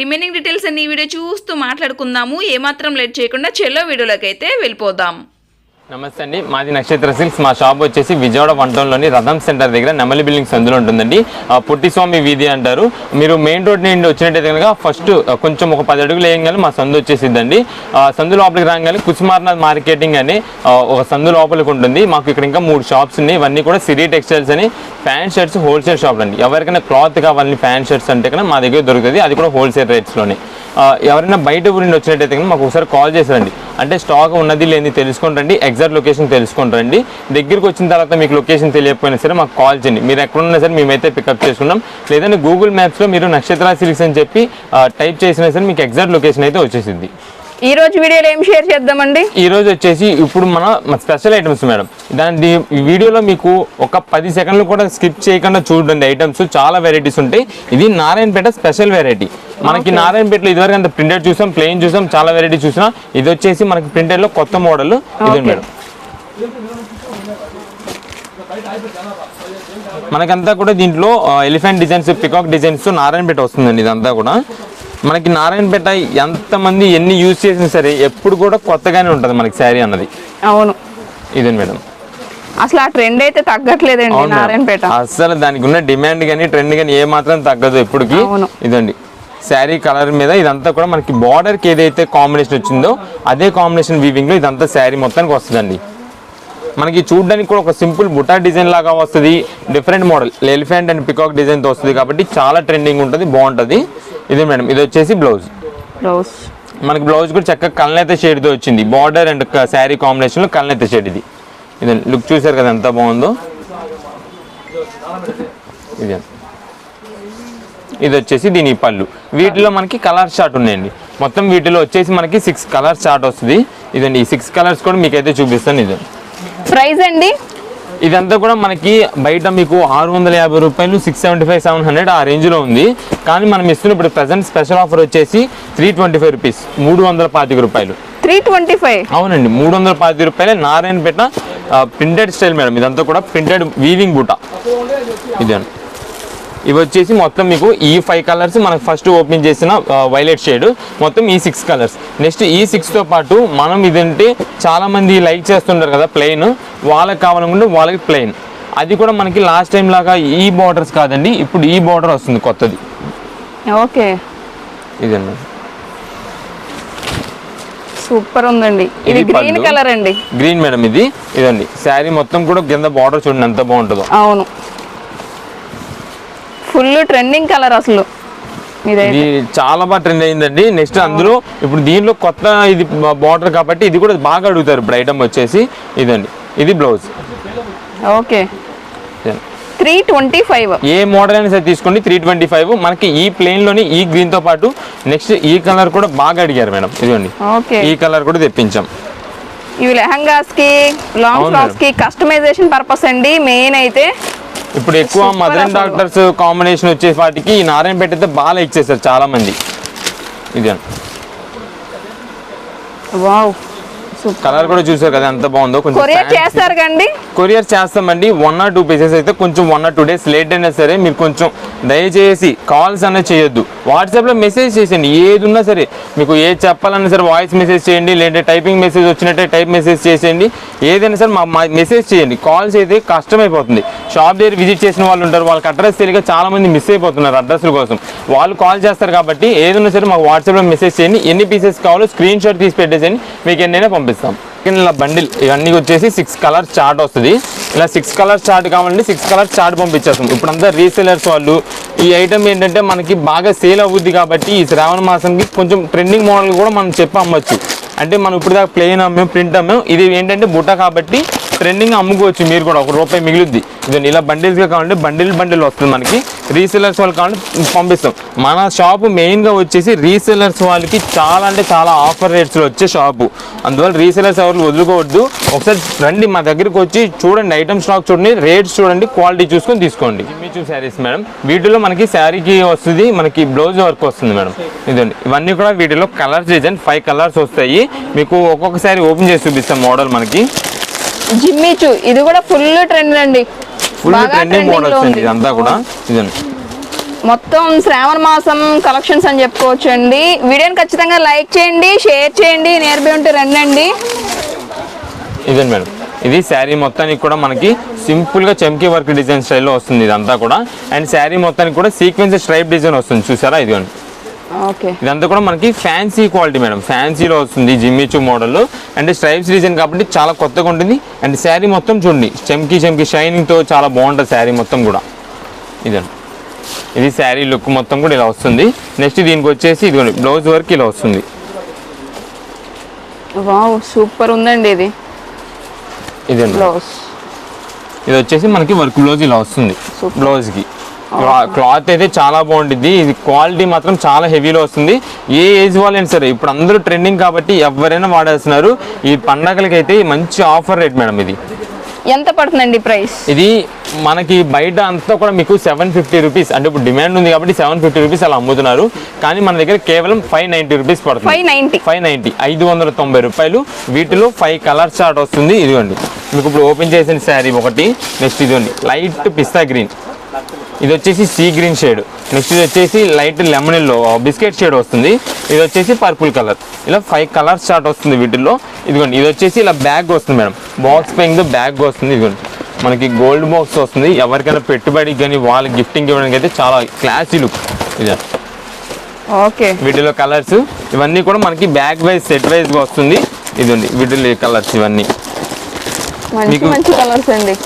Remaining details అన్ని ఈ video చూస్తూ మాట్లాడుకుందాము. ఏమాత్రం లేట్ చేయకుండా చెల్లో వీడియోలోకి అయితే వెళ్ళిపోదాం. నమస్తే అండి. మాది నక్షత్ర సిల్క్స్. మా షాప్ వచ్చేసి విజయవాడ వన్ టౌన్లోని రథం సెంటర్ దగ్గర నెమలి బిల్డింగ్స్ అందులో ఉంటుందండి. పుట్టిస్వామి వీధి అంటారు. మీరు మెయిన్ రోడ్ నుండి వచ్చినట్టయితే కనుక ఫస్ట్ కొంచెం ఒక పది అడుగులు వేయగానే మా సందు వచ్చేసిద్దండి. సందు లోపలికి రాగానే కుసుమార్నాథ్ మార్కెటింగ్ అని ఒక సందు లోపలికి ఉంటుంది. మాకు ఇక్కడ ఇంకా మూడు షాప్స్ ఉన్నాయి. ఇవన్నీ కూడా సిరీ టెక్స్టైల్స్ అని ఫ్యాన్ షర్ట్స్ హోల్సేల్ షాప్ అండి. ఎవరికైనా క్లాత్ కావాలని ఫ్యాన్ షర్ట్స్ అంటే కనుక మా దగ్గర దొరుకుతుంది. అది కూడా హోల్సేల్ రేట్స్లోనే. ఎవరైనా బయట ఊరి నుండి వచ్చినట్టయితే కనుక మాకు ఒకసారి కాల్ చేసారండి అంటే స్టాక్ ఉన్నది లేని తెలుసుకోండి రండి. ఎగ్జాక్ట్ లొకేషన్ తెలుసుకొని రండి. దగ్గరికి వచ్చిన తర్వాత మీకు లొకేషన్ తెలియకపోయినా సరే మాకు కాల్ చేయండి. మీరు ఎక్కడున్నా సరే మేమైతే పికప్ చేసుకున్నాం లేదంటే గూగుల్ మ్యాప్స్లో మీరు నక్షత్ర సిల్క్స్ అని చెప్పి టైప్ చేసినా సరే మీకు ఎగ్జాక్ట్ లొకేషన్ అయితే వచ్చేసింది. ఈ రోజు వీడియోలో ఏం షేర్ చేద్దామండి? ఈ రోజు వచ్చేసి ఇప్పుడు మన స్పెషల్ ఐటమ్స్ మేడం. దాని ఈ వీడియోలో మీకు ఒక పది సెకండ్లు కూడా స్కిప్ చేయకుండా చూడండి ఐటమ్స్ చాలా వెరైటీస్ ఉంటాయి. ఇది నారాయణపేట స్పెషల్ వెరైటీ మనకి నారాయణపేటలో ఇదివరకు అంత ప్రింటెడ్ చూసాం ప్లెయిన్ చూసాం చాలా వెరైటీ చూసాం ఇది వచ్చేసి మనకి printed లో కొత్త మోడల్ ఇది. మేడం. మనకంతా కూడా దీంట్లో elephant designs peacock designs Narayanpet వస్తుందండి ఇదంతా కూడా. మనకి నారాయణపేట ఎంతమంది ఎన్ని యూజ్ చేసినా సరే ఎప్పుడు కూడా కొత్తగానే ఉంటుంది మనకి శారీ అన్నది. అవును. ఇదే మేడం. అసలు ఆ ట్రెండ్ అయితే తగ్గట్లేదండి. నారాయణపేట. అసలు దానికి ఉన్న డిమాండ్ కానీ ట్రెండ్ కానీ ఏ మాత్రం తగ్గదు ఎప్పటికి. ఇదండి. శారీ కలర్ మీద ఇదంతా కూడా మనకి బార్డర్కి ఏదైతే కాంబినేషన్ వచ్చిందో అదే కాంబినేషన్ వీవింగ్లో ఇదంతా శారీ మొత్తానికి వస్తుందండి. మనకి చూడడానికి కూడా ఒక సింపుల్ బుటా డిజైన్ లాగా వస్తుంది. Different model elephant and peacock డిజైన్తో వస్తుంది కాబట్టి చాలా ట్రెండింగ్ ఉంటుంది బాగుంటుంది. ఇదే మేడం ఇది వచ్చేసి బ్లౌజ్. రోజ్ మనకి బ్లౌజ్ కూడా చక్కగా కళ్ళనైతే షేడ్తో వచ్చింది. బార్డర్ అండ్ శారీ కాంబినేషన్లో కళ్ళనైతే షేడ్ ఇది. ఇది లుక్ చూసారు కదా ఎంత బాగుందో? ఇది ఇది వచ్చేసి దీని పళ్ళు. వీటిలో మనకి కలర్ చార్ట్ ఉన్నాయండి. మొత్తం వీటిలో వచ్చేసి మనకి సిక్స్ కలర్ చార్ట్ వస్తుంది. ఇదండి ఈ సిక్స్ కలర్స్ కూడా మీకైతే చూపిస్తాను ఇది. ప్రైస్ అండి? ఇదంతా కూడా మనకి బయట మీకు ఆరు వందల యాభై రూపాయలు six seventy five seven hundred ఆ రేంజ్లో ఉంది. కానీ మనం ఇస్తున్న ఇప్పుడు ప్రజెంట్ స్పెషల్ ఆఫర్ వచ్చేసి త్రీ ట్వంటీ ఫైవ్ రూపీస్ మూడు వందల పాతిక రూపాయలు. త్రీ ట్వంటీ ఫైవ్ అవునండి మూడు వందల పాతిక రూపాయలు నారాయణపేట ప్రింటెడ్ స్టైల్ మేడం. ఇదంతా కూడా ప్రింటెడ్ వీవింగ్ బూట. ఇదండి. ఇవి వచ్చేసి మొత్తం మీకు ఈ ఫైవ్ కలర్స్ మనకు ఫస్ట్ ఓపెన్ చేసిన వైలెట్ షేడ్ మొత్తం ఈ సిక్స్ కలర్స్ నెక్స్ట్ ఈ సిక్స్తో పాటు మనం ఇదంటే చాలా మంది లైక్ చేస్తుంటారు కదా ప్లెయిన్ వాళ్ళకి కావాలనుకుంటే వాళ్ళకి ప్లెయిన్ అది కూడా మనకి లాస్ట్ టైం లాగా ఈ బార్డర్స్ కాదండి ఇప్పుడు ఈ బార్డర్ వస్తుంది కొత్తది. ఓకే. ఇదండి. సూపర్ ఉందండి. ఇది గ్రీన్. కలర్ అండి. గ్రీన్ మేడం ఇది. ఇదండి. శారీ మొత్తం కూడా కింద బార్డర్ చూడండి ఎంత బాగుంటుందో. అవును. ఫుల్ ట్రెండింగ్ కలర్ అసలు. ఇది చాలా బాగా ట్రెండ్ అయిందండి. నెక్స్ట్ అందులో ఇప్పుడు దీనిలో కొత్త ఇది బార్డర్ కాబట్టి ఇది కూడా బాగా అడుగుతారు. ఇప్పుడు ఐటమ్ వచ్చేసి ఇదండి. ఇది blouse okay. Three twenty five. ఏ మోడల్ అయినా సరే తీసుకోండి. Three twenty five. మనకి ఈ ప్లేన్లోని ఈ గ్రీన్తో పాటు నెక్స్ట్ ఈ కలర్ కూడా బాగా అడిగారు మేడం. ఇదిగోండి. ఓకే. ఈ కలర్ కూడా తెప్పించాం. ఇవి లెహంగాస్కి లాంగ్ ఫ్రాక్స్కి కస్టమైజేషన్ పర్పస్ అండి. మెయిన్ అయితే ఇప్పుడు ఎక్కువ మదర్. డాక్టర్స్ కాంబినేషన్ వచ్చే వాటికి ఈ నారాయణపేట అయితే బాగా ఇచ్చేసారు చాలా మంది ఇది వావ్ కలర్ కూడా చూసారు కదా ఎంత బాగుందో. కొంచెం కొరియర్. చేస్తారు కండి కొరియర్ చేస్తామండి. వన్ ఆర్ టూ పీసెస్ అయితే కొంచెం one or two days late అయినా సరే మీరు కొంచెం దయచేసి కాల్స్ అనేది చేయొద్దు. వాట్సాప్లో మెసేజ్ చేసేయండి. ఏది ఉన్నా సరే మీకు ఏది చెప్పాలన్నా సరే వాయిస్ మెసేజ్ చేయండి లేదంటే టైపింగ్ మెసేజ్ వచ్చినట్టే టైప్ మెసేజ్ చేసేయండి. ఏదైనా సరే మా మెసేజ్ చేయండి. కాల్స్ అయితే కష్టమైపోతుంది. షాప్ దగ్గర విజిట్ చేసిన వాళ్ళు ఉంటారు. వాళ్ళకి అడ్రస్ తెలియక చాలా మంది మిస్ అయిపోతున్నారు అడ్రస్ల కోసం. వాళ్ళు కాల్ చేస్తారు కాబట్టి ఏదైనా సరే మాకు వాట్సాప్లో మెసేజ్ చేయండి. ఎన్ని పీసెస్ కావాలో స్క్రీన్ షాట్ తీసి పెట్టేసేయండి. మీకు ఎన్నైనా చూపిస్తాం. ఇలా బండిల్ ఇవన్నీ వచ్చేసి సిక్స్ కలర్స్ చార్ట్ వస్తుంది. ఇలా సిక్స్ కలర్స్ చార్ట్ కావాలంటే సిక్స్ కలర్స్ చార్ట్ పంపించేస్తాం. ఇప్పుడు అంతా రీసెలర్స్ వాళ్ళు ఈ ఐటమ్ ఏంటంటే మనకి బాగా సేల్ అవుద్ది కాబట్టి ఈ శ్రావణ మాసంకి కొంచెం ట్రెండింగ్ మోడల్ కూడా మనం చెప్పి అమ్మచ్చు. అంటే మనం ఇప్పుడు దాకా ప్లెయిన్ అమ్మాం ప్రింట్ అమ్మాం. ఇది ఏంటంటే బుట్ట కాబట్టి ట్రెండింగ్ అమ్ముకోవచ్చు మీరు కూడా ఒక రూపాయి మిగులుద్ది. ఇదండి ఇలా బండిల్స్గా కావాలంటే బండిల్ బండిల్ వస్తుంది మనకి. రీసెలర్స్ వాళ్ళు కావాలంటే పంపిస్తాం. మన షాపు మెయిన్గా వచ్చేసి రీసెలర్స్ వాళ్ళకి చాలా అంటే చాలా ఆఫర్ రేట్స్లో వచ్చే షాపు. అందువల్ల రీసెలర్స్ ఎవరు వదులుకోవద్దు. ఒకసారి రండి మా దగ్గరికి వచ్చి చూడండి ఐటమ్ స్టాక్ చూడండి రేట్స్ చూడండి క్వాలిటీ చూసుకొని తీసుకోండి. ఇమ్మీచూ శారీస్ మేడం వీటిలో మనకి శారీకి వస్తుంది మనకి బ్లౌజ్ వర్క్ వస్తుంది మేడం ఇదండి ఇవన్నీ కూడా వీటిలో కలర్స్ డిజైన్ ఫైవ్ కలర్స్ వస్తాయి. మీకు ఒక్కొక్కసారి ఓపెన్ చేసి చూపిస్తాం మోడల్ మనకి. జిమ్మిచు ఇది కూడా ఫుల్ ట్రెండ్ అండి. ఫుల్ ట్రెండింగ్ మోడల్స్ అండి. ఇదంతా కూడా. ఇదండి. మొత్తం శ్రావణ మాసం కలెక్షన్స్ అని చెప్పుకోవచ్చు అండి. వీడియోని ఖచ్చితంగా లైక్ చేయండి షేర్ చేయండి నేర్పి ఉంటే రండి అండి ఇదండి మేడం. ఇది శారీ మొత్తానికి కూడా మనకి సింపుల్గా చమ్కీ వర్క్ డిజైన్ స్టైల్లో వస్తుంది ఇదంతా కూడా. అండ్ శారీ మొత్తానికి కూడా సీక్వెన్స్ స్ట్రైప్ డిజైన్ వస్తుంది. చూసారా? ఇదిగోండి. ఇదంతా కూడా మనకి ఫ్యాన్సీ క్వాలిటీ మేడం ఫ్యాన్సీలో వస్తుంది Jimmy Choo model and stripes design కాబట్టి చాలా కొత్తగా ఉంటుంది. అండ్ శారీ మొత్తం చూడండి. చమ్కీ చమ్కీ షైనింగ్తో చాలా బాగుంటుంది శారీ మొత్తం కూడా. ఇదండి ఇది శారీ లుక్ మొత్తం కూడా ఇలా వస్తుంది. నెక్స్ట్ దీనికి వచ్చేసి ఇదిగోండి బ్లౌజ్ వర్క్ ఇలా వస్తుంది. వావ్ సూపర్ ఉందండి ఇది. ఇదండి బ్లౌజ్ ఇది వచ్చేసి మనకి వర్క్ బ్లౌజ్ ఇలా వస్తుంది. Super. క్లాత్ అయితే చాలా బాగుంటుంది ఇది క్వాలిటీ మాత్రం చాలా హెవీలో వస్తుంది. ఏ ఏజ్ వాళ్ళైనా సరే ఇప్పుడు అందరూ ట్రెండింగ్ కాబట్టి ఎవరైనా వాడేస్తున్నారు. ఈ పండగలకి అయితే మంచి ఆఫర్ రేట్ మేడం ఇది. ఎంత పడుతుందండి ప్రైస్? ఇది మనకి బయట అంతా కూడా మీకు సెవెన్ ఫిఫ్టీ రూపీస్. అంటే ఇప్పుడు డిమాండ్ ఉంది కాబట్టి సెవెన్ ఫిఫ్టీ రూపీస్ అలా అమ్ముతున్నారు. కానీ మన దగ్గర కేవలం ఫైవ్ నైంటీ రూపీస్ పడుతుంది. Five ninety. Five ninety. ఐదు వందల తొంభై రూపాయలు. వీటిలో ఫైవ్ కలర్ చార్ట్ వస్తుంది. ఇదిగోండి. మీకు ఇప్పుడు ఓపెన్ చేసిన శారీ ఒకటి. నెక్స్ట్ ఇదిగోండి. Light pista green. ఇది వచ్చేసి సీ గ్రీన్ షేడ్. నెక్స్ట్ ఇది వచ్చేసి light lemon yellow. Biscuit shade వస్తుంది. ఇది వచ్చేసి పర్పుల్ కలర్. ఇలా ఫైవ్ కలర్స్ చార్ట్ వస్తుంది వీటిల్లో. ఇదిగోండి ఇది వచ్చేసి ఇలా బ్యాగ్ వస్తుంది మేడం. బాక్స్ పెయింగ్ బ్యాగ్ వస్తుంది. ఇదిగోండి మనకి గోల్డ్ బాక్స్ వస్తుంది. ఎవరికైనా పెట్టుబడికి కానీ వాళ్ళ గిఫ్టింగ్ ఇవ్వడానికి అయితే చాలా క్లాసీ లుక్. ఇది. ఓకే. వీటిలో కలర్స్. ఇవన్నీ కూడా మనకి బ్యాగ్ వైజ్ సెట్ వైజ్గా వస్తుంది. ఇదండి వీటిలో కలర్స్ ఇవన్నీ. మీకు- మంచి కలర్స్ అండి.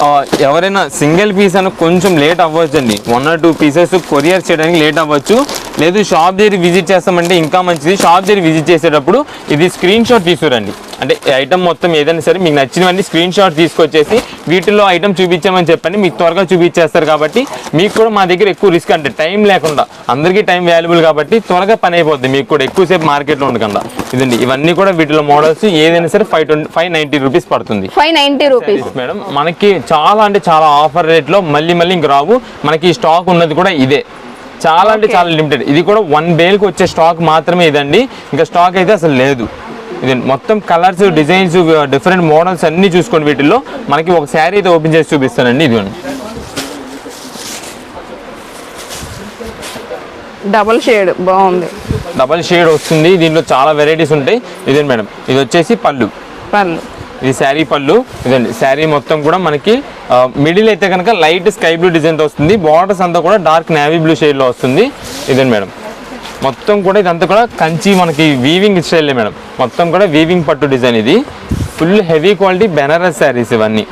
ఎవరైనా సింగిల్ పీస్ అని కొంచెం లేట్ అవ్వచ్చు అండి one or two pieces courier చేయడానికి లేట్ అవ్వచ్చు. లేదు షాప్ దగ్గర విజిట్ చేస్తామంటే ఇంకా మంచిది. షాప్ దగ్గర విజిట్ చేసేటప్పుడు ఇది స్క్రీన్ షాట్ తీసుకురండి. అంటే ఐటమ్ మొత్తం ఏదైనా సరే మీకు నచ్చినవన్నీ స్క్రీన్ షాట్ తీసుకొచ్చేసి వీటిలో ఐటమ్ చూపించామని చెప్పండి. మీకు త్వరగా చూపించేస్తారు కాబట్టి మీకు కూడా మా దగ్గర ఎక్కువ రిస్క్ అంటే టైం లేకుండా అందరికీ టైం వాల్యుబుల్ కాబట్టి త్వరగా పని అయిపోద్ది. మీకు కూడా ఎక్కువసేపు మార్కెట్లో ఉండకుండా. ఇదండి ఇవన్నీ కూడా వీటిలో మోడల్స్ ఏదైనా సరే five twenty five ninety rupees పడుతుంది. ఫైవ్ నైంటీ రూపీస్ మేడం మనకి చాలా అంటే చాలా ఆఫర్ రేట్లో మళ్ళీ మళ్ళీ ఇంక రావు. మనకి స్టాక్ ఉన్నది కూడా ఇదే. చాలా అంటే. చాలా లిమిటెడ్ ఇది కూడా వన్ బేల్కి వచ్చే స్టాక్ మాత్రమే ఇదండి. ఇంకా స్టాక్ అయితే అసలు లేదు. ఇది మొత్తం కలర్స్ డిజైన్స్ డిఫరెంట్ మోడల్స్ అన్ని చూసుకోండి వీటిల్లో. మనకి ఒక శారీ అయితే ఓపెన్ చేసి చూపిస్తానండి ఇదిగోండి. డబల్ షేడ్ బాగుంది. డబల్ షేడ్ వస్తుంది దీంట్లో చాలా వెరైటీస్ ఉంటాయి. ఇదే మేడం? ఇది వచ్చేసి పళ్ళు. పళ్ళు. ఇది శారీ పళ్ళు. ఇదండి శారీ మొత్తం కూడా మనకి మిడిల్ అయితే కనుక లైట్ స్కై బ్లూ డిజైన్ వస్తుంది. బార్డర్స్ అంతా కూడా డార్క్ నేవీ బ్లూ షేడ్లో వస్తుంది. ఇదండి మేడం? మొత్తం కూడా ఇదంతా కూడా కంచి మనకి వీవింగ్ స్టైలే మేడం. మొత్తం కూడా వీవింగ్ పట్టు డిజైన్ ఇది. Full heavy quality Banaras saris ఇవన్నీ.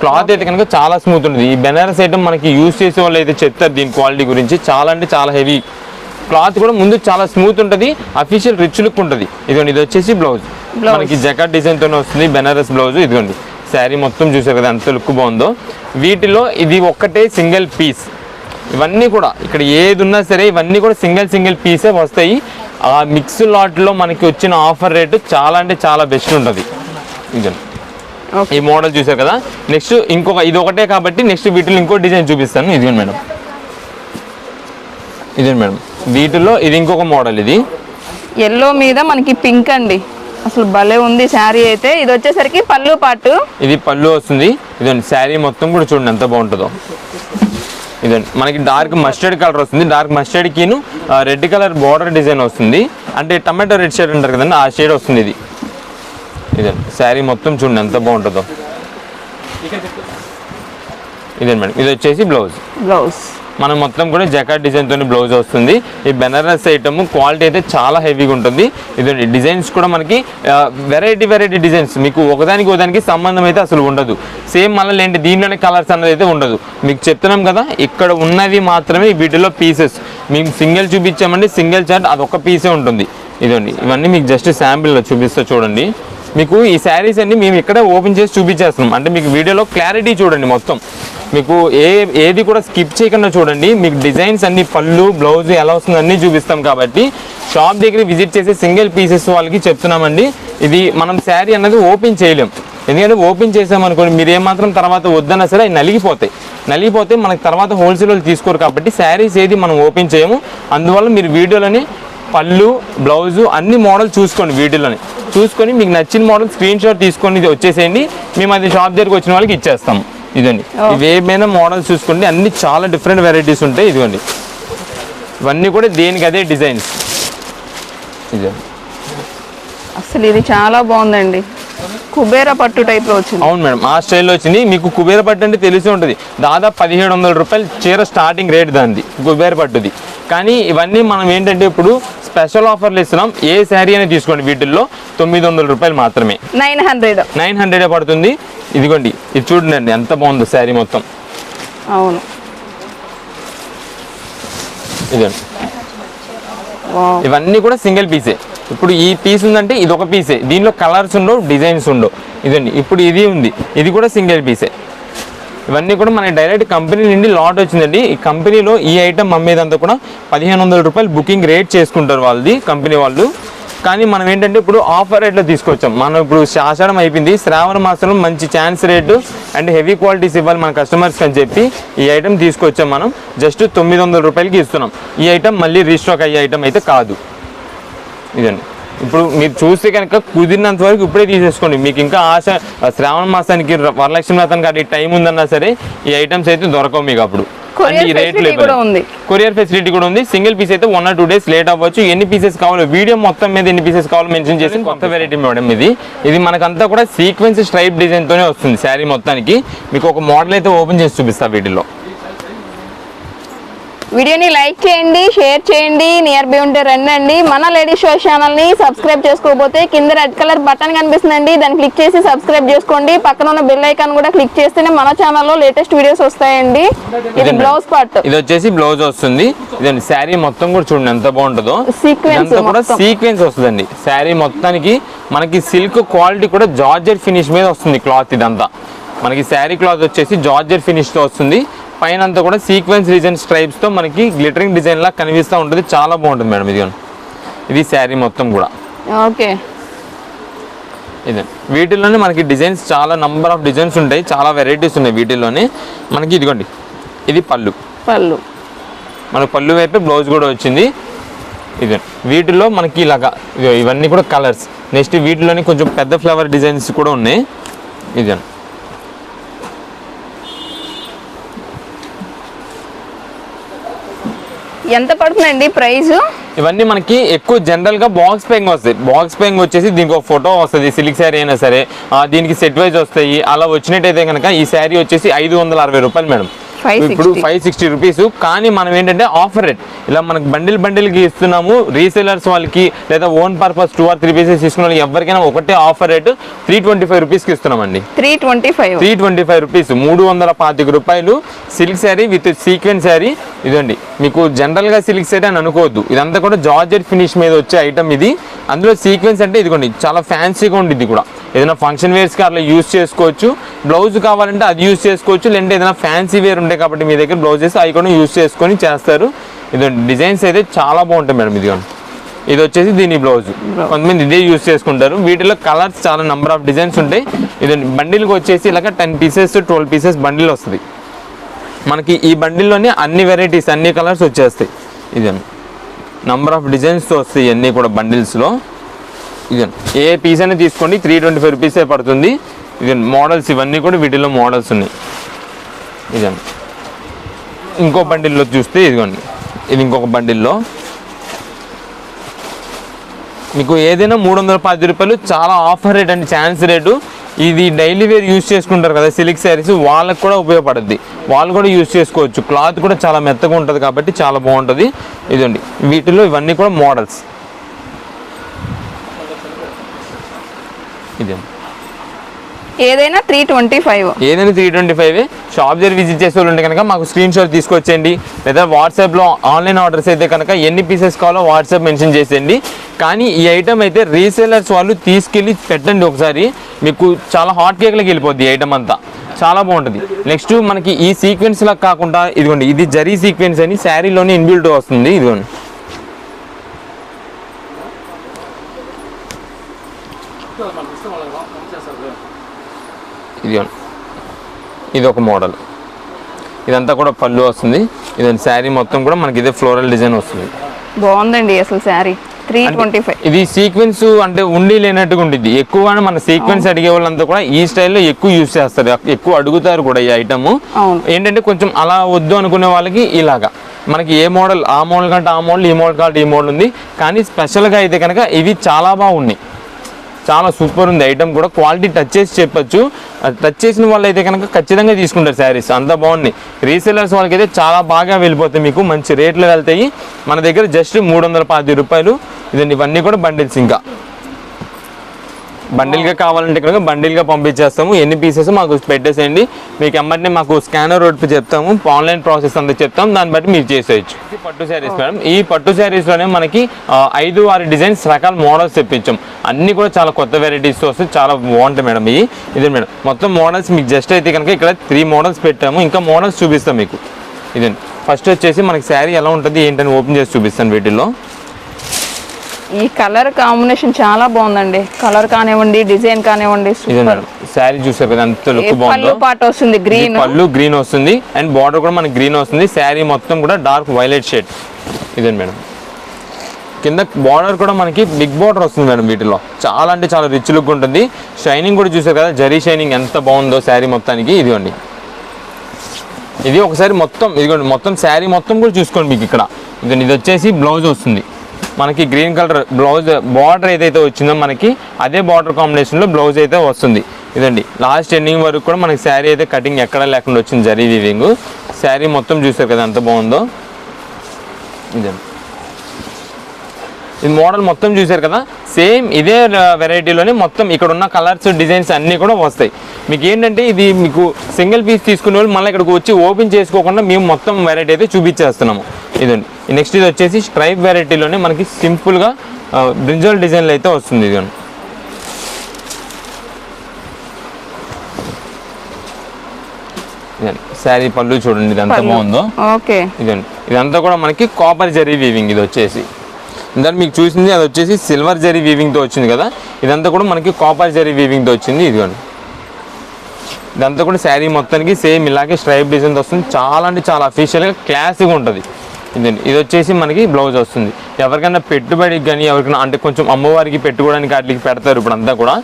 క్లాత్ అయితే కనుక చాలా స్మూత్ ఉంటుంది. ఈ బెనారస్ ఐటమ్ మనకి యూస్ చేసే వాళ్ళు అయితే చెప్తారు దీని క్వాలిటీ గురించి. చాలా అంటే చాలా హెవీ క్లాత్ కూడా ముందు చాలా స్మూత్ ఉంటుంది. అఫీషియల్ రిచ్ లుక్ ఉంటుంది. ఇదిగోండి ఇది వచ్చేసి బ్లౌజ్. మనకి జకాట్ డిజైన్ తోనే వస్తుంది. బెనారస్ బ్లౌజ్ ఇదిగోండి. శారీ మొత్తం చూసారు కదా ఎంత లుక్ బాగుందో. వీటిలో ఇది ఒక్కటే సింగిల్ పీస్ ఇవన్నీ కూడా ఇక్కడ ఏది ఉన్నా సరే ఇవన్నీ కూడా సింగిల్ సింగిల్ పీసే వస్తాయి. ఆ మిక్స్ లాట్లో మనకి వచ్చిన ఆఫర్ రేటు చాలా అంటే చాలా బెస్ట్ ఉంటుంది. ఈ మోడల్ చూసారు కదా? నెక్స్ట్ ఇంకొక ఇది ఒకటే కాబట్టి నెక్స్ట్ వీటిలో ఇంకో డిజైన్ చూపిస్తాను. ఇదిగోండి మేడం. ఇదేంటి మేడం. వీటిలో ఇది ఇంకొక మోడల్ ఇది. ఎల్లో మీద మనకి పింక్ అండి. అసలు భలే ఉంది శారీ అయితే. ఇది వచ్చేసరికి పళ్ళు పాటు. ఇది పళ్ళు వస్తుంది. ఇదండి శారీ మొత్తం కూడా చూడండి ఎంత బాగుంటుందో. ఇదండి మనకి డార్క్ మస్టర్డ్ కలర్ వస్తుంది. డార్క్ మస్టర్డ్ కిను రెడ్ కలర్ బార్డర్ డిజైన్ వస్తుంది. అంటే టమాటో రెడ్ షేడ్ అంటారు కదండి ఆ షేడ్ వస్తుంది ఇది. ఇదండి శారీ మొత్తం చూడండి ఎంత బాగుంటుందో. ఇదండి మేడం ఇది వచ్చేసి బ్లౌజ్ బ్లౌజ్ మనం మొత్తం కూడా జకాట్ డిజైన్తో బ్లౌజ్ వస్తుంది. ఈ బెనారస్ ఐటమ్ క్వాలిటీ అయితే చాలా హెవీగా ఉంటుంది. ఇది డిజైన్స్ కూడా మనకి వెరైటీ వెరైటీ డిజైన్స్ మీకు ఒకదానికి ఒకదానికి సంబంధం అయితే అసలు ఉండదు. సేమ్ మళ్ళీ ఏంటి దీనిలోనే కలర్స్ అన్నది అయితే ఉండదు. మీకు చెప్తున్నాం కదా ఇక్కడ ఉన్నవి మాత్రమే వీటిలో పీసెస్ మేము సింగిల్ చూపించామండి సింగిల్ చార్ట్ అదొక పీసే ఉంటుంది. ఇదండి ఇవన్నీ మీకు జస్ట్ శాంపిల్లో చూపిస్తా చూడండి. మీకు ఈ శారీస్ అన్ని మేము ఇక్కడే ఓపెన్ చేసి చూపించేస్తున్నాం. అంటే మీకు వీడియోలో క్లారిటీ చూడండి మొత్తం. మీకు ఏ ఏది కూడా స్కిప్ చేయకుండా చూడండి. మీకు డిజైన్స్ అన్ని పళ్ళు బ్లౌజ్ ఎలా వస్తుంది అన్నీ చూపిస్తాం కాబట్టి షాప్ దగ్గర విజిట్ చేసే సింగిల్ పీసెస్ వాళ్ళకి చెప్తున్నామండి. ఇది మనం శారీ అన్నది ఓపెన్ చేయలేం. ఎందుకంటే ఓపెన్ చేసామనుకోండి మీరు ఏమాత్రం తర్వాత వద్దన్నా సరే అవి నలిగిపోతాయి. నలిగిపోతే మనకి తర్వాత హోల్సేల్ వాళ్ళు తీసుకోరు కాబట్టి శారీస్ ఏది మనం ఓపెన్ చేయము. అందువల్ల మీరు వీడియోలని పళ్ళు బ్లౌజు అన్ని మోడల్ చూసుకోండి వీడియోలోని చూసుకొని మీకు నచ్చిన మోడల్ స్క్రీన్ షాట్ తీసుకొని ఇది వచ్చేసేయండి. మేము అది షాప్ దగ్గరికి వచ్చిన వాళ్ళకి ఇచ్చేస్తాం. ఇదండి. ఇవి ఏమైనా మోడల్స్ చూసుకోండి అన్ని చాలా డిఫరెంట్ వెరైటీస్ ఉంటాయి. ఇదిగోండి. ఇవన్నీ కూడా దేనికి అదే డిజైన్స్ ఇదండి అసలు ఇది చాలా బాగుందండి. కుబేర పట్టు టైప్లో వచ్చింది. అవును మేడం ఆ స్టైల్లో వచ్చింది. మీకు కుబేర పట్టు అంటే తెలిసి ఉంటుంది. దాదాపు పదిహేడు వందల రూపాయలు చీర స్టార్టింగ్ రేట్ దానిది. కుబేర పట్టుది. కానీ ఇవన్నీ మనం ఏంటంటే ఇప్పుడు స్పెషల్ ఆఫర్లు ఇస్తున్నాం. ఏ శారీ అనేది తీసుకోండి వీటిల్లో. తొమ్మిది వందల రూపాయలు మాత్రమే. Nine hundred. నైన్ హండ్రెడే పడుతుంది. ఇదిగోండి ఇది చూడండి ఎంత బాగుందో శారీ మొత్తం. అవును. ఇదండి. ఇవన్నీ కూడా సింగిల్ పీసే. ఇప్పుడు ఈ పీస్ ఉందంటే ఇది ఒక పీసే. దీనిలో కలర్స్ ఉండవు డిజైన్స్ ఉండవు. ఇదండి ఇప్పుడు ఇది ఉంది. ఇది కూడా సింగిల్ పీసే. ఇవన్నీ కూడా మనకి డైరెక్ట్ కంపెనీ నుండి లాట్ వచ్చిందండి. ఈ కంపెనీలో ఈ ఐటమ్ అమ్మేదంతా కూడా పదిహేను వందల రూపాయలు బుకింగ్ రేట్ చేసుకుంటారు వాళ్ళది కంపెనీ వాళ్ళు. కానీ మనం ఏంటంటే ఇప్పుడు ఆఫర్ రేట్లో తీసుకొచ్చాం. మనం ఇప్పుడు ఆషాఢం అయిపోయింది. శ్రావణ మాసంలో మంచి chance rate and heavy qualities ఇవ్వాలి మన కస్టమర్స్కి అని చెప్పి ఈ ఐటమ్ తీసుకొచ్చాం మనం. జస్ట్ తొమ్మిది వందల రూపాయలకి ఇస్తున్నాం. ఈ ఐటమ్ మళ్ళీ రీస్టాక్ అయ్యే ఐటమ్ అయితే కాదు. ఇదండి. ఇప్పుడు మీరు చూస్తే కనుక కుదిరినంత వరకు ఇప్పుడే తీసేసుకోండి. మీకు ఇంకా ఆశ శ్రావణ మాసానికి వరలక్ష్మి వ్రతానికి అది టైం ఉందన్నా సరే ఈ ఐటమ్స్ అయితే దొరకవు మీకు అప్పుడు. Courier అంటే ఈ రేట్లు facility కూడా ఉంది. కొరియర్ ఫెసిలిటీ కూడా ఉంది. సింగిల్ పీస్ అయితే one or two days late అవ్వచ్చు. ఎన్ని పీసెస్ కావాలో వీడియో మొత్తం మీద ఎన్ని పీసెస్ కావాలో మెన్షన్ చేసి కొత్త వెరైటీ మేడం ఇది. ఇది మనకంతా కూడా సీక్వెన్స్ స్ట్రైప్ డిజైన్ తోనే వస్తుంది శారీ మొత్తానికి. మీకు ఒక మోడల్ అయితే ఓపెన్ చేసి చూపిస్తా వీటిలో. వీడియోని లైక్ చేయండి షేర్ చేయండి నియర్ బై ఉంటే రండి అండి మన లేడీ షో ఛానల్ని సబ్స్క్రైబ్ చేసుకోకపోతే కింద రెడ్ కలర్ బటన్ కనిపిస్తుందండి. దాన్ని క్లిక్ చేసి సబ్స్క్రైబ్ చేసుకోండి. పక్కన ఉన్న బెల్ ఐకాన్ కూడా క్లిక్ చేస్తేనే మన ఛానల్లో లేటెస్ట్ వీడియోస్ వస్తాయండి. ఇది? బ్లౌజ్ పార్ట్ ఇది వచ్చేసి బ్లౌజ్ వస్తుంది. ఇదండి శారీ మొత్తం కూడా చూడండి ఎంత బాగుంటుందో. ఇదంతా కూడా. సీక్వెన్స్ వస్తుందండి. శారీ మొత్తానికి మనకి సిల్క్ క్వాలిటీ కూడా జార్జెట్ ఫినిష్ మీద వస్తుంది క్లాత్ ఇదంతా. మనకి శారీ క్లాత్ వచ్చేసి జార్జెట్ ఫినిష్తో వస్తుంది. పైన అంతా కూడా సీక్వెన్స్ డిజైన్ స్ట్రైప్స్తో మనకి గ్లిటరింగ్ డిజైన్ లా కనిపిస్తూ ఉంటుంది. చాలా బాగుంటుంది మేడం ఇది ఇది శారీ మొత్తం కూడా. ఓకే. ఇదే. వీటిల్లోనే మనకి డిజైన్స్ చాలా నంబర్ ఆఫ్ డిజైన్స్ ఉంటాయి. చాలా వెరైటీస్ ఉన్నాయి వీటిల్లోనే. మనకి ఇదిగోండి. ఇది పళ్ళు. పళ్ళు. మనకు పళ్ళు వైపే బ్లౌజ్ కూడా వచ్చింది. ఇది. వీటిలో మనకి ఇలాగా ఇవన్నీ కూడా కలర్స్ నెక్స్ట్ వీటిలోని కొంచెం పెద్ద ఫ్లవర్ డిజైన్స్ కూడా ఉన్నాయి. ఇది. ఎంత పడుతుందండి ప్రైస్? ఇవన్నీ మనకి ఎక్కువ జనరల్గా బాక్స్ పెయింగ్ వస్తాయి. బాక్స్ పెయింగ్ వచ్చేసి దీనికి ఒక ఫోటో వస్తుంది. సిల్క్ శారీ అయినా సరే దీనికి సెట్ వైజ్ వస్తాయి. అలా వచ్చినట్టయితే కనుక ఈ శారీ వచ్చేసి ఐదు వందల అరవై రూపాయలు మేడం. ఇప్పుడు ఫైవ్ సిక్స్టీ రూపీస్ కానీ మనం ఏంటంటే ఆఫర్ రేట్ ఇలా మనకి బండిల్ బండిల్కి ఇస్తున్నాము. రీసేలర్స్ వాళ్ళకి లేదా own purpose two or three pieces తీసుకున్న వాళ్ళకి ఎవరికైనా ఒకటే offer rate three twenty five రూపీస్కి ఇస్తున్నామండి. Three twenty five three twenty five rupees మూడు వందల పాతిక రూపాయలు silk sari with sequence sari ఇదండి. మీకు జనరల్గా సిల్క్ శారీ అని అనుకోవద్దు. ఇదంతా కూడా జార్జెట్ ఫినిష్ మీద వచ్చే ఐటమ్ ఇది. అందులో సీక్వెన్స్ అంటే ఇదిగోండి. చాలా ఫ్యాన్సీగా ఉంది ఇది కూడా. ఏదైనా ఫంక్షన్ వేర్స్కి అట్లా యూస్ చేసుకోవచ్చు. బ్లౌజ్ కావాలంటే అది యూస్ చేసుకోవచ్చు. లేదంటే ఏదైనా ఫ్యాన్సీ వేర్ ఉంటాయి కాబట్టి మీ దగ్గర బ్లౌజెస్ అవి కూడా యూస్ చేసుకొని చేస్తారు. ఇదండి డిజైన్స్ అయితే చాలా బాగుంటాయి మేడం ఇదిగోండి ఇది వచ్చేసి దీని బ్లౌజ్ కొంతమంది ఇదే యూస్ చేసుకుంటారు. వీటిలో కలర్స్ చాలా నెంబర్ ఆఫ్ డిజైన్స్ ఉంటాయి. ఇది బండిల్కి వచ్చేసి ఇలాగ ten pieces twelve pieces bundle వస్తుంది. మనకి ఈ బండిల్లోనే అన్ని వెరైటీస్ అన్ని కలర్స్ వచ్చేస్తాయి. ఇది నంబర్ ఆఫ్ డిజైన్స్ వస్తాయి అన్నీ కూడా బండిల్స్లో. ఇది ఏ పీస్ అయినా తీసుకోండి. త్రీ ట్వంటీ ఫైవ్ రూపీసే పడుతుంది. ఇది మోడల్స్ ఇవన్నీ కూడా వీటిలో మోడల్స్ ఉన్నాయి. ఇది ఇంకో బండిల్లో చూస్తే ఇదిగోండి. ఇది ఇంకొక బండిల్లో. మీకు ఏదైనా మూడు వందల పది రూపాయలు చాలా ఆఫర్ రేట్ అండి ఛాన్స్ రేటు ఇది డైలీ వేర్ యూస్ చేసుకుంటారు కదా సిల్క్ శారీస్ వాళ్ళకి కూడా ఉపయోగపడుద్ది. వాళ్ళు కూడా యూస్ చేసుకోవచ్చు. క్లాత్ కూడా చాలా మెత్తగా ఉంటుంది కాబట్టి చాలా బాగుంటుంది. ఇదండి వీటిలో ఇవన్నీ కూడా మోడల్స్ ఇది. ఏదైనా త్రీ ట్వంటీ ఫైవ్ ఏదైనా త్రీ ట్వంటీ ఫైవ్ షాప్ దగ్గర విజిట్ చేసే వాళ్ళు ఉంటే కనుక మాకు స్క్రీన్ షాట్ తీసుకొచ్చేయండి. లేదా వాట్సాప్లో ఆన్లైన్ ఆర్డర్స్ అయితే కనుక ఎన్ని పీసెస్ కావాలో వాట్సాప్ మెన్షన్ చేసేయండి. కానీ ఈ ఐటమ్ అయితే రీసేలర్స్ వాళ్ళు తీసుకెళ్ళి పెట్టండి ఒకసారి. మీకు చాలా హాట్ కేక్లకి వెళ్ళిపోద్ది ఈ ఐటమ్ అంతా. చాలా బాగుంటుంది. నెక్స్ట్ మనకి ఈ సీక్వెన్స్ లా కాకుండా ఇదిగోండి ఇది జరీ సీక్వెన్స్ అని శారీలోనే ఇన్బిల్ట్ వస్తుంది. ఇదిగోండి. ఇదిగోండి ఇది ఒక మోడల్. ఇదంతా కూడా పళ్ళు వస్తుంది. ఇదండి శారీ మొత్తం కూడా మనకి ఇదే ఫ్లోరల్ డిజైన్ వస్తుంది. బాగుందండి అసలు శారీ. Three twenty five. ఇది సీక్వెన్స్ అంటే ఉండి లేనట్టుగా ఉండిద్ది. ఎక్కువగానే మన సీక్వెన్స్ అడిగే వాళ్ళంతా కూడా ఈ స్టైల్లో ఎక్కువ యూస్ చేస్తారు. ఎక్కువ అడుగుతారు కూడా ఈ ఐటమ్. ఏంటంటే కొంచెం అలా వద్దు అనుకునే వాళ్ళకి ఇలాగా. మనకి ఏ మోడల్ ఆ మోడల్ కంటే ఆ మోడల్ ఈ మోడల్ కంటే ఈ మోడల్ ఉంది. కానీ స్పెషల్గా అయితే కనుక ఇవి చాలా బాగున్నాయి. చాలా సూపర్ ఉంది ఐటమ్ కూడా. క్వాలిటీ టచ్ చేసి చెప్పొచ్చు. అది టచ్ చేసిన వాళ్ళు అయితే కనుక ఖచ్చితంగా తీసుకుంటారు శారీస్. అంత బాగున్నాయి రీసెలర్స్ వాళ్ళకి అయితే చాలా బాగా వెళ్ళిపోతాయి మీకు. మంచి రేట్లు వెళ్తాయి. మన దగ్గర జస్ట్ మూడు వందల రూపాయలు. ఇదండి ఇవన్నీ కూడా బండిల్స్ ఇంకా. బండిల్గా కావాలంటే కనుక బండిల్గా పంపించేస్తాము. ఎన్ని పీసెస్ మాకు పెట్టేసేయండి. మీకు ఎమ్మటినే మాకు స్కానర్ రోడ్పు చెప్తాము. ఆన్లైన్ ప్రాసెస్ అంతా చెప్తాం దాన్ని బట్టి మీరు చేసేయచ్చు. పట్టు శారీస్ మేడం. ఈ పట్టు శారీస్లోనే మనకి ఐదు ఆరు డిజైన్స్ రకాల మోడల్స్ తెప్పించాం. అన్నీ కూడా చాలా కొత్త వెరైటీస్ వస్తే చాలా బాగుంటాయి మేడం ఇవి. ఇదే మేడం. మొత్తం మోడల్స్ మీకు జస్ట్ అయితే కనుక ఇక్కడ త్రీ మోడల్స్ పెట్టాము. ఇంకా మోడల్స్ చూపిస్తాం మీకు. ఇదండి. ఫస్ట్ వచ్చేసి మనకి శారీ ఎలా ఉంటుంది ఏంటని ఓపెన్ చేసి చూపిస్తాను వీటిల్లో. ఈ కలర్ కాంబినేషన్ చాలా బాగుందండి. కలర్ కానివ్వండి డిజైన్ కానివ్వండి ఇదే శారీ చూసారు కదా ఏ లుక్ పళ్ళు బాగుందో పాట వస్తుంది? ఇది గ్రీన్ పళ్ళు గ్రీన్ వస్తుంది. అండ్ బార్డర్ కూడా మనకి గ్రీన్ వస్తుంది. శారీ మొత్తం కూడా డార్క్ వైలెట్ షేడ్ ఇదండి మేడం. కింద బార్డర్ కూడా మనకి బిగ్ బార్డర్ వస్తుంది మేడం వీటిలో. చాలా అంటే చాలా రిచ్ లుక్ ఉంటుంది. షైనింగ్ కూడా చూసారు కదా జరీ షైనింగ్ ఎంత బాగుందో శారీ మొత్తానికి. ఇదిగోండి. ఇది ఒకసారి మొత్తం ఇదిగోండి మొత్తం శారీ మొత్తం కూడా చూసుకోండి మీకు ఇక్కడ. ఇది వచ్చేసి బ్లౌజ్ వస్తుంది. మనకి గ్రీన్ కలర్ బ్లౌజ్ బార్డర్ ఏదైతే వచ్చిందో మనకి అదే బార్డర్ కాంబినేషన్లో బ్లౌజ్ అయితే వస్తుంది. ఇదండి. లాస్ట్ ఎండింగ్ వరకు కూడా మనకి శారీ అయితే కటింగ్ ఎక్కడ లేకుండా వచ్చింది జరీ వీవింగ్ శారీ మొత్తం చూసారు కదా ఎంత బాగుందో? ఇదండి. ఇది మోడల్ మొత్తం చూశారు కదా? సేమ్ ఇదే వెరైటీలోనే మొత్తం ఇక్కడ ఉన్న కలర్స్ డిజైన్స్ అన్నీ కూడా వస్తాయి. మీకు ఏంటంటే ఇది మీకు సింగిల్ పీస్ తీసుకునే వాళ్ళు మళ్ళీ ఇక్కడికి వచ్చి ఓపెన్ చేసుకోకుండా మేము మొత్తం వెరైటీ అయితే చూపించేస్తున్నాము. ఇదండి నెక్స్ట్ ఇది వచ్చేసి స్ట్రైప్ వెరైటీలోనే మనకి సింపుల్గా బ్రింజల్ డిజైన్లు అయితే వస్తుంది ఇదండి శారీ పళ్ళు చూడండి ఇది ఎంత బాగుందో? ఓకే. ఇదండి ఇదంతా కూడా మనకి కాపర్ జరీ వీవింగ్ ఇది వచ్చేసి. ఇందాక మీకు చూసింది అది వచ్చేసి సిల్వర్ జరీ వీవింగ్తో వచ్చింది కదా? ఇదంతా కూడా మనకి కాపర్ జరీ వీవింగ్తో వచ్చింది ఇదిగోండి. ఇదంతా కూడా శారీ మొత్తానికి సేమ్ ఇలాగే స్ట్రైప్ డిజైన్తో వస్తుంది. చాలా అంటే చాలా అఫీషియల్గా క్లాసిక్గా ఉంటుంది. ఇదండి ఇది వచ్చేసి మనకి బ్లౌజ్ వస్తుంది. ఎవరికైనా పెట్టుబడికి కానీ ఎవరికైనా అంటే కొంచెం అమ్మవారికి పెట్టుకోవడానికి వాటికి పెడతారు ఇప్పుడు అంతా కూడా.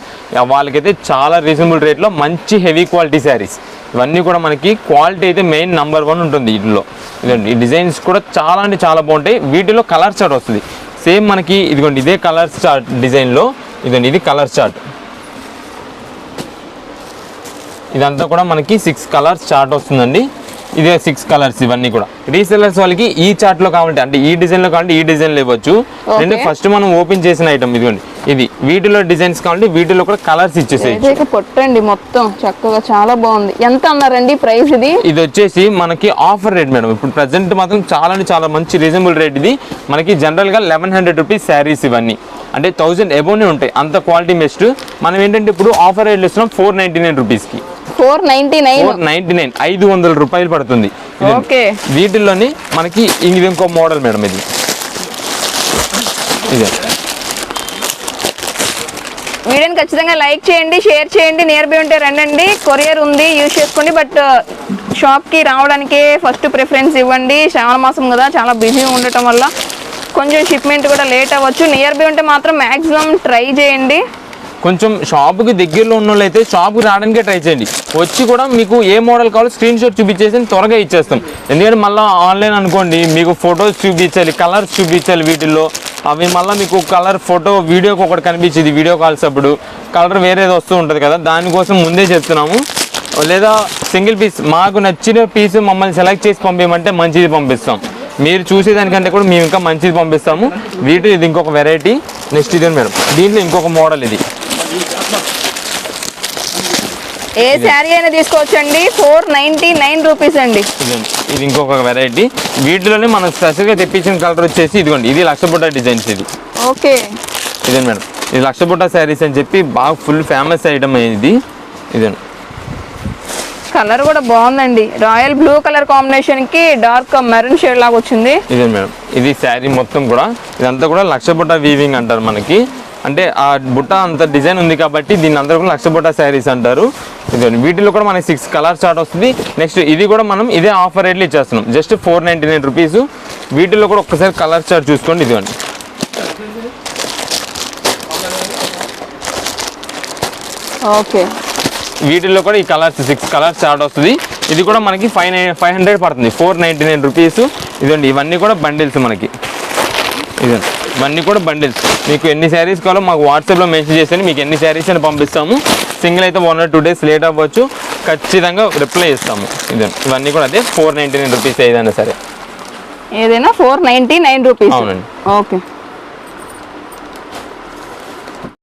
వాళ్ళకైతే చాలా రీజనబుల్ రేట్లో మంచి హెవీ క్వాలిటీ శారీస్ ఇవన్నీ కూడా మనకి క్వాలిటీ అయితే మెయిన్ నెంబర్ వన్ ఉంటుంది వీటిలో ఇదండి ఈ డిజైన్స్ కూడా చాలా అంటే చాలా బాగుంటాయి. వీటిలో కలర్ షర్ట్ వస్తుంది. సేమ్ మనకి ఇదిగోండి ఇదే కలర్ చార్ట్ డిజైన్లో. ఇదండి ఇది కలర్ చార్ట్. ఇదంతా కూడా మనకి సిక్స్ కలర్స్ చార్ట్ వస్తుందండి. ఇదే సిక్స్ కలర్స్ ఇవన్నీ కూడా. రీసెలర్స్ వాళ్ళకి ఈ చార్ట్లో కావాలంటే అంటే ఈ డిజైన్లో కావాలంటే ఈ డిజైన్ ఇవ్వచ్చు. అంటే ఫస్ట్ మనం ఓపెన్ చేసిన ఐటమ్ ఇదిగోండి. ఇది వీటిలో డిజైన్స్ కావాలంటే వీటిలో కూడా కలర్స్ ఇచ్చేసేయచ్చు. ఇదైతే పొట్టండి మొత్తం. చక్కగా చాలా బాగుంది. ఎంత అన్నారండి ప్రైస్ ఇది? ఇది వచ్చేసి మనకి ఆఫర్ రేట్ మేడం ఇప్పుడు ప్రజెంట్ మాత్రం చాలా అంటే చాలా మంచి రీజనబుల్ రేట్ ఇది. మనకి జనరల్గా లెవెన్ హండ్రెడ్ రూపీస్ శారీస్ ఇవన్నీ. అంటే థౌజండ్ ఎబోనే ఉంటాయి. అంత క్వాలిటీ బెస్ట్ మనం ఏంటంటే ఇప్పుడు ఆఫర్ రేట్లు ఇస్తున్నాం ఫోర్ నైంటీ నైన్ రూపీస్కి four ninety nine four ninety nine ఐదు వందల రూపాయలు పడుతుంది. ఓకే. వీటిల్లోని మనకి ఇది ఇంకో మోడల్ మేడం ఇది. ఇదే. వీడియోని ఖచ్చితంగా లైక్ చేయండి షేర్ చేయండి నియర్ బై ఉంటే రండి కొరియర్ ఉంది యూజ్ చేసుకోండి బట్ షాప్కి రావడానికే ఫస్ట్ ప్రిఫరెన్స్ ఇవ్వండి. శ్రావణ మాసం కదా చాలా బిజీ ఉండటం వల్ల. కొంచెం షిప్మెంట్ కూడా లేట్ అవ్వచ్చు. నియర్ బై ఉంటే మాత్రం మ్యాక్సిమం ట్రై చేయండి. కొంచెం షాప్కి దగ్గరలో ఉన్న వాళ్ళు అయితే షాప్కి రావడానికే ట్రై చేయండి. వచ్చి కూడా మీకు ఏ మోడల్ కావాలో స్క్రీన్ షాట్ చూపించేసి త్వరగా ఇచ్చేస్తాం. ఎందుకంటే మళ్ళీ ఆన్లైన్ అనుకోండి మీకు ఫొటోస్ చూపించాలి కలర్స్ చూపించాలి వీటిల్లో. అవి మళ్ళీ మీకు కలర్ ఫోటో వీడియోకి ఒకటి కనిపించింది వీడియో కాల్స్ అప్పుడు. కలర్ వేరేది వస్తూ ఉంటుంది కదా దానికోసం ముందే చెప్తున్నాము. లేదా సింగిల్ పీస్ మాకు నచ్చిన పీస్ మమ్మల్ని సెలెక్ట్ చేసి పంపించమంటే మంచిది పంపిస్తాం. మీరు చూసేదానికంటే కూడా మేము ఇంకా మంచిది పంపిస్తాము. వీటి ఇది ఇంకొక వెరైటీ నెక్స్ట్ ఇది మేడం. దీంట్లో ఇంకొక మోడల్ ఇది. ఏ శారీ అయినా తీసుకోవచ్చండి? ఫోర్ నైన్టీ నైన్ రూపీస్ అండి ఇది ఇంకొక వెరైటీ వీటిలోనే మనం స్పెషల్గా తెప్పించిన కలర్ వచ్చేసి ఇదిగోండి. ఇది లక్ష బుట్ట డిజైన్స్ ఇది. ఓకే. ఇదండి మేడం. ఇది లక్ష బుట్ట శారీస్ అని చెప్పి బాగా ఫుల్ ఫేమస్ ఐటమ్ ఇది. ఇదండి కలర్ కూడా బాగుందండి. రాయల్ బ్లూ కలర్ కాంబినేషన్కి డార్క్ మెరూన్ షేడ్ లాగా వచ్చింది. ఇదండి మేడం. ఇది శారీ మొత్తం కూడా ఇదంతా కూడా లక్ష బుట్ట వీవింగ్ అంటారు మనకి. అంటే ఆ బుట్ట అంత డిజైన్ ఉంది కాబట్టి దీన్ని అందరూ కూడా లక్ష బుట్ట శారీస్ అంటారు. వీటిలో కూడా మనకి సిక్స్ కలర్ స్టార్ట్ వస్తుంది. నెక్స్ట్ ఇది కూడా మనం ఇదే ఆఫర్ రేట్లు ఇచ్చేస్తున్నాం. Just four ninety nine rupees వీటిలో కూడా ఒక్కసారి కలర్ చార్ట్ చూసుకోండి ఇదిగోండి. ఓకే. వీటిల్లో కూడా ఈ కలర్స్ సిక్స్ కలర్స్ స్టార్ట్ వస్తుంది. ఇది కూడా మనకి ఫైవ్ నైన్ ఫైవ్ హండ్రెడ్ పడుతుంది. Four ninety nine rupees. ఇదండి ఇవన్నీ కూడా బండిల్స్ మనకి. ఇదండి ఇవన్నీ కూడా బండిల్స్. మీకు ఎన్ని శారీస్ కావాలో మాకు వాట్సాప్లో మెన్షన్ చేస్తే మీకు ఎన్ని శారీస్ అని పంపిస్తాము. సింగిల్ అయితే one or two days late అవ్వచ్చు. ఖచ్చితంగా రిప్లై ఇస్తాము. ఇదండి ఇవన్నీ కూడా అదే ఫోర్ నైంటీ నైన్ రూపీస్ ఏదైనా సరే. ఏదైనా ఫోర్ నైన్టీ నైన్ రూపీస్. అవునండి. ఓకే.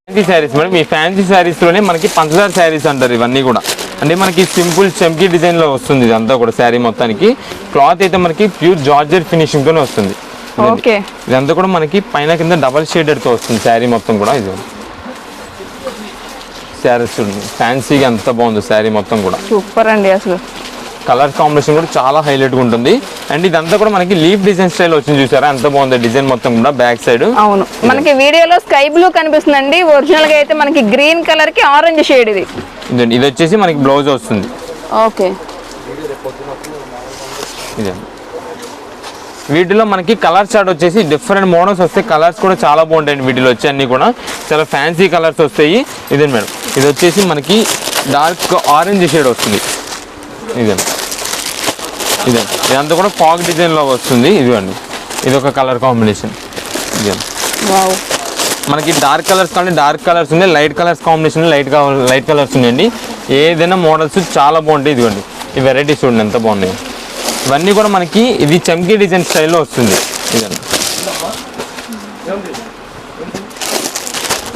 ఫ్యాన్సీ శారీస్ మేడం ఈ ఫ్యాన్సీ శారీస్లోనే మనకి పంచదార శారీస్ అంటారు ఇవన్నీ కూడా. అంటే మనకి సింపుల్ చెంకీ డిజైన్లో వస్తుంది ఇదంతా కూడా శారీ మొత్తానికి. క్లాత్ అయితే మనకి ప్యూర్ జార్జర్ ఫినిషింగ్తోనే వస్తుంది. ఇదంతా కూడా మనకి పైన కింద డబల్ షేడెడ్తో వస్తుంది శారీ మొత్తం కూడా ఇది. శారీస్ చూడండి. ఫ్యాన్సీగా ఎంత బాగుంది శారీ మొత్తం కూడా. సూపర్ అండి అసలు. కలర్ కాంబినేషన్ కూడా చాలా హైలైట్గా ఉంటుంది. అండ్ ఇదంతా కూడా మనకి లీఫ్ డిజైన్ స్టైల్ వచ్చింది చూసారా? ఎంత బాగుంది డిజైన్ మొత్తం కూడా బ్యాక్ సైడ్. అవును. మనకి వీడియోలో స్కై బ్లూ కనిపిస్తుందండి. ఒరిజినల్గా అయితే మనకి గ్రీన్ కలర్కి ఆరెంజ్ షేడ్ ఇది. ఇది వచ్చేసి మనకి బ్లౌజ్ వస్తుంది. ఓకే. ఇదండి వీటిలో మనకి కలర్ చార్ట్ వచ్చేసి డిఫరెంట్ మోడల్స్ వస్తాయి కలర్స్ కూడా చాలా బాగుంటాయండి వీటిలో వచ్చి అన్ని కూడా. చాలా ఫ్యాన్సీ కలర్స్ వస్తాయి. ఇదండి మేడం. ఇది వచ్చేసి మనకి డార్క్ ఆరెంజ్ షేడ్ వస్తుంది. ఇదండి ఇదండి ఇదంతా కూడా ఫాగ్ డిజైన్లో వస్తుంది. ఇదిగోండి. ఇది ఒక కలర్ కాంబినేషన్ ఇదండి వావ్. మనకి డార్క్ కలర్స్ కానీ డార్క్ కలర్స్ ఉన్నాయి. Light colours combination light light colours ఉన్నాయండి. ఏదైనా మోడల్స్ చాలా బాగుంటాయి. ఇదిగోండి. ఈ వెరైటీస్ చూడండి ఎంత బాగున్నాయి. ఇవన్నీ కూడా మనకి ఇది చమ్కీ డిజైన్ స్టైల్లో వస్తుంది. ఇదండి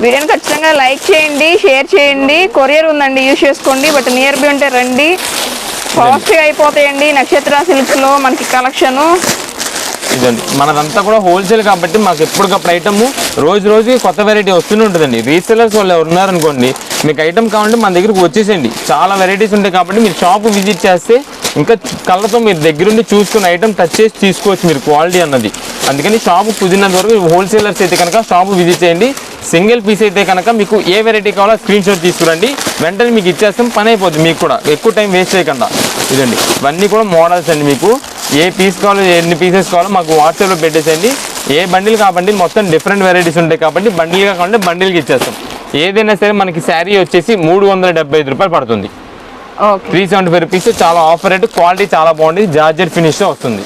వీడియోని ఖచ్చితంగా లైక్ చేయండి షేర్ చేయండి. కొరియర్ ఉందండి యూస్ చేసుకోండి. బట్ నియర్ బై ఉంటే రండి. ఫాస్ట్గా అయిపోతాయండి. నక్షత్ర సిల్క్స్లో మనకి కలెక్షన్ ఇదండి. మనదంతా కూడా హోల్సేల్ కాబట్టి మాకు ఎప్పటికప్పుడు ఐటమ్ రోజు రోజుకి కొత్త వెరైటీ వస్తూనే ఉంటుందండి. రీసెలర్స్ వాళ్ళు ఎవరు ఉన్నారనుకోండి మీకు ఐటమ్ కావాలంటే మన దగ్గరికి వచ్చేసేయండి. చాలా వెరైటీస్ ఉంటాయి కాబట్టి మీరు షాప్ విజిట్ చేస్తే ఇంకా కళ్ళతో మీరు దగ్గరుండి చూసుకుని ఐటమ్ టచ్ చేసి తీసుకోవచ్చు మీరు క్వాలిటీ అన్నది. అందుకని షాప్ కుదిరినంత వరకు హోల్సేలర్స్ అయితే కనుక షాపు విజిట్ చేయండి. సింగిల్ పీస్ అయితే కనుక మీకు ఏ వెరైటీ కావాలో స్క్రీన్ షాట్ తీసుకురండి. వెంటనే మీకు ఇచ్చేస్తాం పని అయిపోద్ది మీకు కూడా. ఎక్కువ టైం వేస్ట్ చేయకుండా. ఇదండి. ఇవన్నీ కూడా మోడల్స్ అండి మీకు. ఏ పీస్ కావాలో ఎన్ని పీసెస్ కావాలో మాకు వాట్సాప్లో పెట్టేసేయండి. ఏ బండిల్ కాబట్టి మొత్తం డిఫరెంట్ వెరైటీస్ ఉంటాయి కాబట్టి బండిల్గా కావాలంటే బండిల్కి ఇచ్చేస్తాం. ఏదైనా సరే మనకి శారీ వచ్చేసి మూడు వందల డెబ్బై ఐదు రూపాయలు పడుతుంది. త్రీ సెవెంటీ ఫైవ్ రూపీస్ చాలా ఆఫర్ రేట్ క్వాలిటీ చాలా బాగుంది. జార్జర్ ఫినిష్తో వస్తుంది.